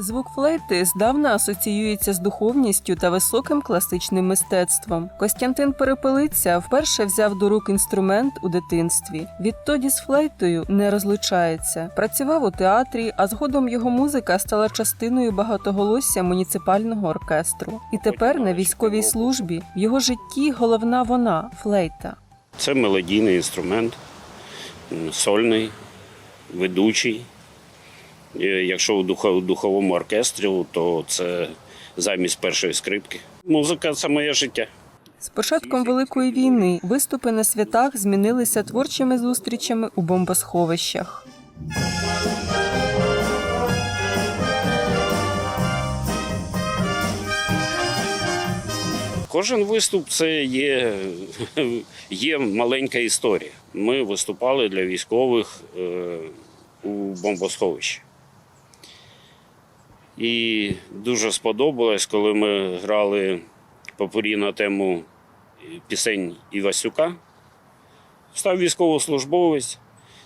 Звук флейти здавна асоціюється з духовністю та високим класичним мистецтвом. Костянтин Перепелиця вперше взяв до рук інструмент у дитинстві. Відтоді з флейтою не розлучається. Працював у театрі, а згодом його музика стала частиною багатоголосся муніципального оркестру. І тепер на військовій службі в його житті головна вона флейта. Це мелодійний інструмент, сольний, ведучий. Е, Якщо у духовому оркестрі, то це замість першої скрипки. Музика це моє життя. З початком Великої війни виступи на святах змінилися творчими зустрічами у бомбосховищах. Кожен виступ це є, є маленька історія. Ми виступали для військових е, у бомбосховищі. І дуже сподобалось, коли ми грали попурі на тему пісень Івасюка. Став військовослужбовець,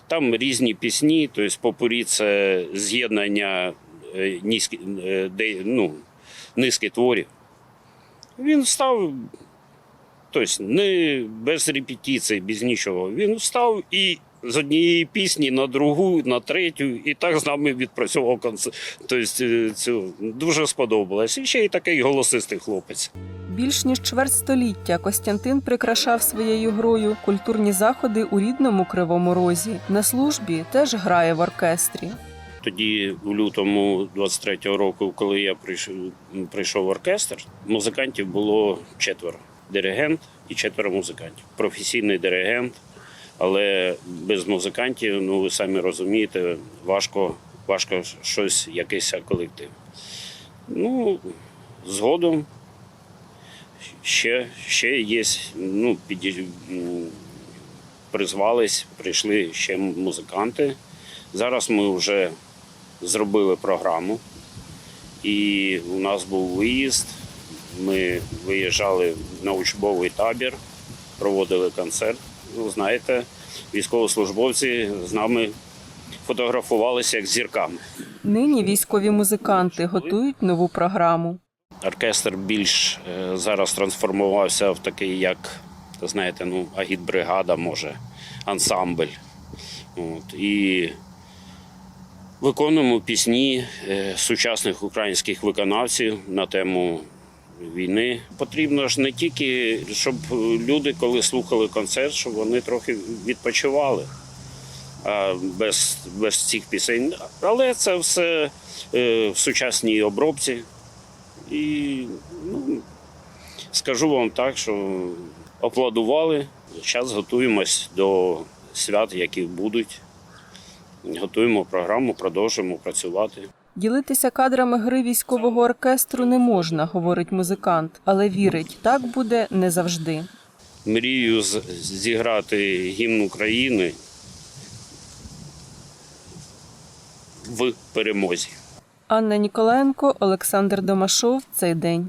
там різні пісні, тобто попурі це з'єднання е, низки, е, ну, низки творів. Він встав, тобто не без репетицій, без нічого. Він встав і з однієї пісні на другу, на третю, і так з нами відпрацьовував концерт. Тобто, е, це дуже сподобалось. І ще й такий голосистий хлопець. Більш ніж чверть століття Костянтин прикрашав своєю грою культурні заходи у рідному кривому розі. На службі теж грає в оркестрі. Тоді, у лютому 23-го року, коли я прийшов, прийшов в оркестр, музикантів було четверо: диригент і четверо музикантів. Професійний диригент, але без музикантів, ну ви самі розумієте, важко, важко щось, якийсь колектив. Ну, згодом ще, ще є, ну, піді, м, призвались, прийшли ще музиканти. Зараз ми вже зробили програму, і у нас був виїзд. Ми виїжджали на учбовий табір, проводили концерт. Ну, знаєте, військовослужбовці з нами фотографувалися як з зірками. Нині військові музиканти готують нову програму. Оркестр більш е, зараз трансформувався в такий, як знаєте, ну, агітбригада, може, ансамбль. От, і виконуємо пісні е, сучасних українських виконавців на тему війни. Потрібно ж не тільки, щоб люди, коли слухали концерт, щоб вони трохи відпочивали. Без, без цих пісень. Але це все е, в сучасній обробці. І ну, скажу вам так, що аплодували. Зараз готуємось до свят, які будуть. Готуємо програму, продовжуємо працювати. Ділитися кадрами гри військового оркестру не можна, говорить музикант, але вірить, так буде не завжди. Мрію зіграти гімн України в перемозі. Анна Ніколаєнко, Олександр Домашов. Цей день.